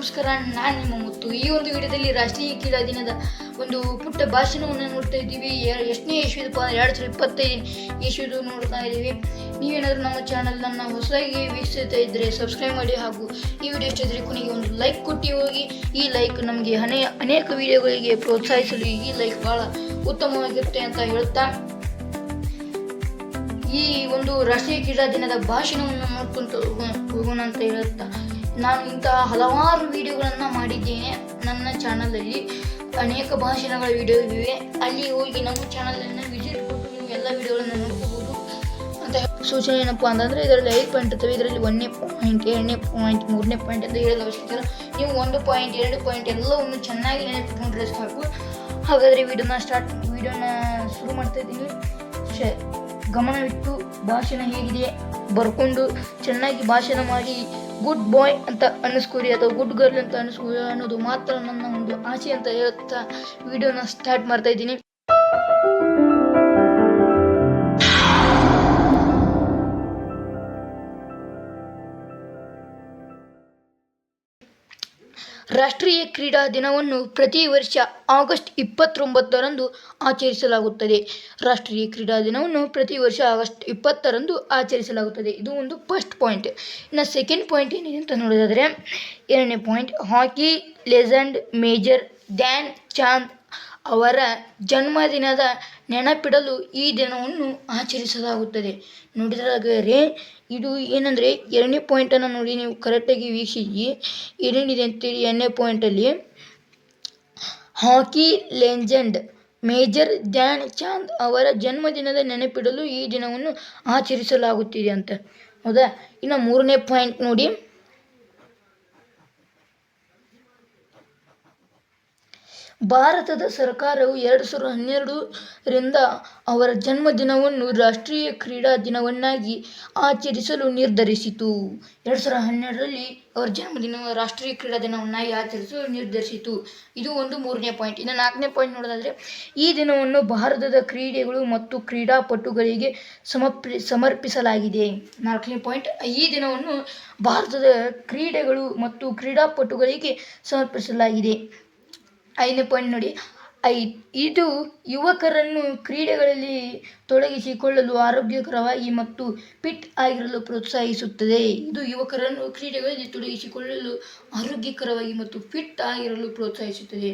ನಮಸ್ಕಾರ, ನಾನು ನಿಮ್ಮ ಮುತ್ತು. ಈ ಒಂದು ವಿಡಿಯೋದಲ್ಲಿ ರಾಷ್ಟ್ರೀಯ ಕ್ರೀಡಾ ದಿನದ ಒಂದು ಪುಟ್ಟ ಭಾಷಣವನ್ನು ನೋಡ್ತಾ ಇದ್ದೀವಿ. ಎಷ್ಟನೇ ಇಶ್ವಿದಪ್ಪ ಅಂದರೆ ಎರಡು ಸಾವಿರದ ಇಪ್ಪತ್ತೈದು ಇಶ್ವಿದು ನೋಡ್ತಾ ಇದ್ದೀವಿ. ನೀವೇನಾದರೂ ನಮ್ಮ ಚಾನಲನ್ನು ಹೊಸದಾಗಿ ವೀಕ್ಷಿಸ್ತಾ ಇದ್ದರೆ ಸಬ್ಸ್ಕ್ರೈಬ್ ಮಾಡಿ ಹಾಗೂ ಈ ವಿಡಿಯೋ ಇಷ್ಟ ಕೊನೆಗೆ ಒಂದು ಲೈಕ್ ಕೊಟ್ಟು ಹೋಗಿ. ಈ ಲೈಕ್ ನಮಗೆ ಅನೇ ಅನೇಕ ವಿಡಿಯೋಗಳಿಗೆ ಪ್ರೋತ್ಸಾಹಿಸಲು ಈ ಲೈಕ್ ಭಾಳ ಉತ್ತಮವಾಗಿರುತ್ತೆ ಅಂತ ಹೇಳ್ತಾ. ಈ ಒಂದು ರಾಷ್ಟ್ರೀಯ ಕ್ರೀಡಾ ದಿನದ ಭಾಷಣವನ್ನು ನೋಡ್ಕೊಂತ ಹೋಗೋಣ ಅಂತ ಹೇಳುತ್ತಾ ನಾನು ಇಂತಹ ಹಲವಾರು ವಿಡಿಯೋಗಳನ್ನು ಮಾಡಿದ್ದೇನೆ ನನ್ನ ಚಾನಲಲ್ಲಿ. ಅನೇಕ ಭಾಷಣಗಳ ವಿಡಿಯೋ ಇವೆ. ಅಲ್ಲಿ ಹೋಗಿ ನಮ್ಮ ಚಾನಲನ್ನು ವಿಸಿಟ್ ಕೊಟ್ಟು ನೀವು ಎಲ್ಲ ವಿಡಿಯೋಗಳನ್ನು ನೋಡ್ಕೋಬೋದು. ಅಂತ ಸೂಚನೆ ಏನಪ್ಪ ಅಂತಂದರೆ, ಇದರಲ್ಲಿ ಐದು ಪಾಯಿಂಟ್ ಇರ್ತವೆ ಇದರಲ್ಲಿ ಒಂದನೇ ಪಾಯಿಂಟ್ ಎರಡನೇ ಪಾಯಿಂಟ್ ಮೂರನೇ ಪಾಯಿಂಟ್ ಅಂತ ಹೇಳಲು ಅವಶ್ಯಕತೆ ಇಲ್ಲ. ನೀವು ಒಂದು ಪಾಯಿಂಟ್ ಎರಡು ಪಾಯಿಂಟ್ ಎಲ್ಲವನ್ನು ಚೆನ್ನಾಗಿ ನೆನಪಿಟ್ಕೊಂಡ್ರೆ ಸಾಕು. ಹಾಗಾದರೆ ವಿಡಿಯೋನ ಸ್ಟಾರ್ಟ್ ವಿಡಿಯೋನ ಶುರು ಮಾಡ್ತಾ ಇದ್ದೀನಿ. ಶ, ಗಮನವಿಟ್ಟು ಭಾಷಣ ಹೇಗಿದೆ. ಬರ್ಕೊಂಡು ಚೆನ್ನಾಗಿ ಭಾಷಣ ಮಾಡಿ. ಗುಡ್ ಬಾಯ್ ಅಂತ ಅನ್ನಿಸ್ಕೊರಿ ಅಥವಾ ಗುಡ್ ಗರ್ಲ್ ಅಂತ ಅನ್ನಿಸ್ಕೊರಿ ಅನ್ನೋದು ಮಾತ್ರ ನನ್ನ ಒಂದು ಆಸೆ ಅಂತ ಹೇಳ್ತಾ ವಿಡಿಯೋನ ಸ್ಟಾರ್ಟ್ ಮಾಡ್ತಾ ಇದ್ದೀನಿ. ರಾಷ್ಟ್ರೀಯ ಕ್ರೀಡಾ ದಿನವನ್ನು ಪ್ರತಿ ವರ್ಷ ಆಗಸ್ಟ್ ಇಪ್ಪತ್ತೊಂಬತ್ತರಂದು ಆಚರಿಸಲಾಗುತ್ತದೆ. ರಾಷ್ಟ್ರೀಯ ಕ್ರೀಡಾ ದಿನವನ್ನು ಪ್ರತಿ ವರ್ಷ ಆಗಸ್ಟ್ ಇಪ್ಪತ್ತರಂದು ಆಚರಿಸಲಾಗುತ್ತದೆ. ಇದು ಒಂದು ಫಸ್ಟ್ ಪಾಯಿಂಟ್. ಇನ್ನು ಸೆಕೆಂಡ್ ಪಾಯಿಂಟ್ ಏನಿದೆ ಅಂತ ನೋಡೋದಾದರೆ, ಎರಡನೇ point hockey legend major Dhyan Chand ಅವರ ಜನ್ಮದಿನದ ನೆನಪಿಡಲು ಈ ದಿನವನ್ನು ಆಚರಿಸಲಾಗುತ್ತದೆ. ನೋಡಿದರೆ ಇದು ಏನಂದರೆ ಎರಡನೇ ಪಾಯಿಂಟನ್ನು ನೋಡಿ ನೀವು ಕರೆಕ್ಟಾಗಿ ವೀಕ್ಷಿಸಿ. ಏನೇನಿದೆ ಅಂತೇಳಿ ಎರಡನೇ ಪಾಯಿಂಟಲ್ಲಿ hockey legend major Dhyan Chand ಅವರ ಜನ್ಮದಿನದ ನೆನಪಿಡಲು ಈ ದಿನವನ್ನು ಆಚರಿಸಲಾಗುತ್ತಿದೆ ಅಂತ. ಹೌದಾ? ಇನ್ನು ಮೂರನೇ ಪಾಯಿಂಟ್ ನೋಡಿ. ಭಾರತದ ಸರ್ಕಾರವು ಎರಡು ಸಾವಿರದ ಹನ್ನೆರಡರಿಂದ ಅವರ ಜನ್ಮದಿನವನ್ನು ರಾಷ್ಟ್ರೀಯ ಕ್ರೀಡಾ ದಿನವನ್ನಾಗಿ ಆಚರಿಸಲು ನಿರ್ಧರಿಸಿತು. ಎರಡು ಸಾವಿರದ ಹನ್ನೆರಡರಲ್ಲಿ ಅವರ ಜನ್ಮದಿನ ರಾಷ್ಟ್ರೀಯ ಕ್ರೀಡಾ ದಿನವನ್ನಾಗಿ ಆಚರಿಸಲು ನಿರ್ಧರಿಸಿತು. ಇದು ಒಂದು ಮೂರನೇ ಪಾಯಿಂಟ್ ಇನ್ನು ನಾಲ್ಕನೇ ಪಾಯಿಂಟ್ ನೋಡೋದಾದರೆ, ಈ ದಿನವನ್ನು ಭಾರತದ ಕ್ರೀಡೆಗಳು ಮತ್ತು ಕ್ರೀಡಾಪಟುಗಳಿಗೆ ಸಮರ್ಪಿ, ಸಮರ್ಪಿಸಲಾಗಿದೆ. ನಾಲ್ಕನೇ ಪಾಯಿಂಟ್ ಈ ದಿನವನ್ನು ಭಾರತದ ಕ್ರೀಡೆಗಳು ಮತ್ತು ಕ್ರೀಡಾಪಟುಗಳಿಗೆ ಸಮರ್ಪಿಸಲಾಗಿದೆ. ಐದನೇ ಪಾಯಿಂಟ್ ನೋಡಿ. ಐ, ಇದು ಯುವಕರನ್ನು ಕ್ರೀಡೆಗಳಲ್ಲಿ ತೊಡಗಿಸಿಕೊಳ್ಳಲು ಆರೋಗ್ಯಕರವಾಗಿ ಮತ್ತು ಫಿಟ್ ಆಗಿರಲು ಪ್ರೋತ್ಸಾಹಿಸುತ್ತದೆ. ಇದು ಯುವಕರನ್ನು ಕ್ರೀಡೆಗಳಲ್ಲಿ ತೊಡಗಿಸಿಕೊಳ್ಳಲು ಆರೋಗ್ಯಕರವಾಗಿ ಮತ್ತು ಫಿಟ್ ಆಗಿರಲು ಪ್ರೋತ್ಸಾಹಿಸುತ್ತದೆ.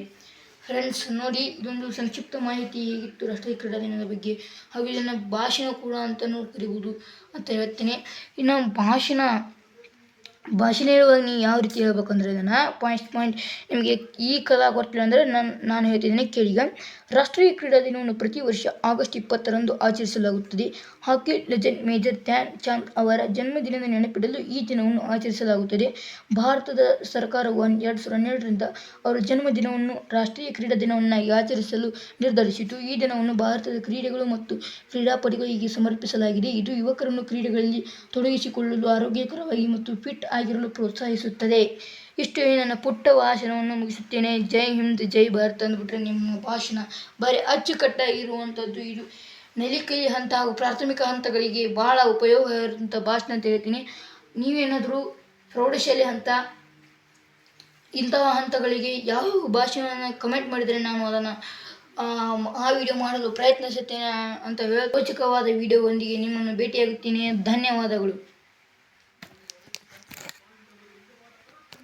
ಫ್ರೆಂಡ್ಸ್ ನೋಡಿ, ಇದೊಂದು ಸಂಕ್ಷಿಪ್ತ ಮಾಹಿತಿ ಹೇಗಿತ್ತು ರಾಷ್ಟ್ರೀಯ ಕ್ರೀಡಾ ದಿನದ ಬಗ್ಗೆ. ಹಾಗೂ ಇದನ್ನು ಭಾಷಣ ಕೂಡ ಅಂತಲೂ ಕರಿಬೋದು ಅಂತ ಹೇಳ್ತೇನೆ. ಇನ್ನು ಭಾಷಣ ಭಾಷಣ ಹೇಳುವಾಗ ನೀವು ಯಾವ ರೀತಿ ಹೇಳ್ಬೇಕಂದ್ರೆ ಇದನ್ನು ಪಾಯಿಂಟ್ ಪಾಯಿಂಟ್ ನಿಮಗೆ ಈ ಕಲಾ ಗೊತ್ತಿಲ್ಲ ಅಂದರೆ ನಾನು ನಾನು ಹೇಳ್ತಿದ್ದೇನೆ ಕೇಳಿ. ಈಗ ರಾಷ್ಟ್ರೀಯ ಕ್ರೀಡಾ ದಿನವನ್ನು ಪ್ರತಿ ವರ್ಷ ಆಗಸ್ಟ್ ಇಪ್ಪತ್ತರಂದು ಆಚರಿಸಲಾಗುತ್ತದೆ. Hockey legend major Dhyan Chand ಅವರ ಜನ್ಮದಿನದ ನೆನಪಿಡಲು ಈ ದಿನವನ್ನು ಆಚರಿಸಲಾಗುತ್ತದೆ. ಭಾರತದ ಸರ್ಕಾರವು ಒಂದು ಎರಡು ಸಾವಿರದ ಹನ್ನೆರಡರಿಂದ ಅವರ ಜನ್ಮದಿನವನ್ನು ರಾಷ್ಟ್ರೀಯ ಕ್ರೀಡಾ ದಿನವನ್ನಾಗಿ ಆಚರಿಸಲು ನಿರ್ಧರಿಸಿತು. ಈ ದಿನವನ್ನು ಭಾರತದ ಕ್ರೀಡೆಗಳು ಮತ್ತು ಕ್ರೀಡಾಪಟುಗಳಿಗೆ ಸಮರ್ಪಿಸಲಾಗಿದೆ. ಇದು ಯುವಕರನ್ನು ಕ್ರೀಡೆಗಳಲ್ಲಿ ತೊಡಗಿಸಿಕೊಳ್ಳಲು ಆರೋಗ್ಯಕರವಾಗಿ ಮತ್ತು ಫಿಟ್ ಆಗಿರಲು ಪ್ರೋತ್ಸಾಹಿಸುತ್ತದೆ. ಇಷ್ಟು ಹೇಳಿ ನನ್ನ ಪುಟ್ಟ ಭಾಷಣವನ್ನು ಮುಗಿಸುತ್ತೇನೆ. ಜೈ ಹಿಂದ್, ಜೈ ಭಾರತ್ ಅಂದ್ಬಿಟ್ರೆ ನಿಮ್ಮ ಭಾಷಣ ಬರೀ ಅಚ್ಚುಕಟ್ಟಾಗಿರುವಂಥದ್ದು ಇದು. ನೆಲಿಕೈ ಹಂತ ಹಾಗೂ ಪ್ರಾಥಮಿಕ ಹಂತಗಳಿಗೆ ಭಾಳ ಉಪಯೋಗ ಇರುವಂಥ ಭಾಷಣ ಅಂತ ಹೇಳ್ತೀನಿ. ನೀವೇನಾದರೂ ಪ್ರೌಢಶಾಲೆ ಹಂತ, ಇಂತಹ ಹಂತಗಳಿಗೆ ಯಾವ ಭಾಷೆಯನ್ನು ಕಮೆಂಟ್ ಮಾಡಿದರೆ ನಾನು ಅದನ್ನು, ಆ ವಿಡಿಯೋ ಮಾಡಲು ಪ್ರಯತ್ನಿಸುತ್ತೇನೆ ಅಂತ ಹೇಳಿ ರೋಚಕವಾದ ವಿಡಿಯೋವೊಂದಿಗೆ ನಿಮ್ಮನ್ನು ಭೇಟಿಯಾಗುತ್ತೇನೆ. ಧನ್ಯವಾದಗಳು.